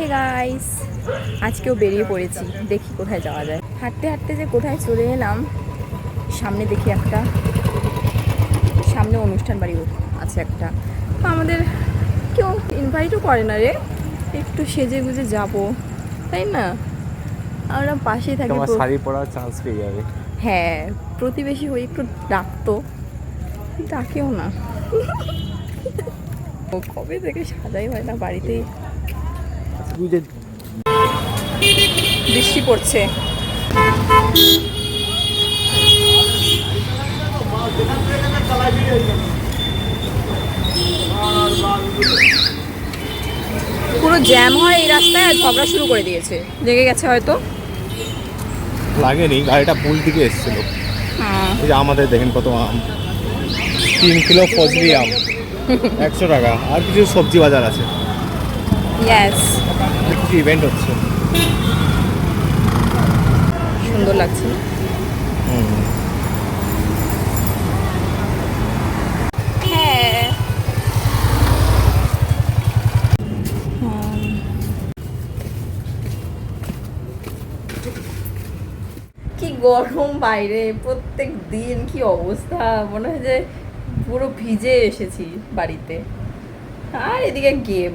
Hey guys আজকেও বেরিয়ে পড়েছি। দেখি কোথায় যাওয়া যায়। হাঁটতে হাঁটতে যে কোথায় চলে এলাম সামনে দেখি একটা। সামনে অনুষ্ঠান বাড়ি আছে একটা। তো আমাদের কেউ ইনভাইটও করে না রে। একটু সেজে গুজে যাব তাই না? আমরা পাশেই থাকি শাড়ি পরার চান্স পেয়ে যাবে। হ্যাঁ প্রতিবেশী হয়ে একটু ডাকতো। ডাকেও না। কবে থেকে সাজাই হয় না বাড়িতেই? বৃষ্টি পড়ছে। পুরো জ্যাম হয় এই রাস্তায় আর ঝগড়া শুরু করে দিয়েছে। লেগে গেছে হয়তো। লাগেনি গাড়িটা ভুল দিকে এসেছিল। হ্যাঁ। এই যে আমাদের দেখেন কত আম। তিন কিলো ফজলি আম একশো টাকা। আর কিছু সবজি বাজার আছে। ইয়েস কিছু ইভেন্ট হচ্ছে? সুন্দর লাগছে হ্যাঁ। কি গরম বাইরে প্রত্যেক দিন কি অবস্থা? মনে হয় যে পুরো ভিজে এসেছি বাড়িতে। আর এদিকে গেম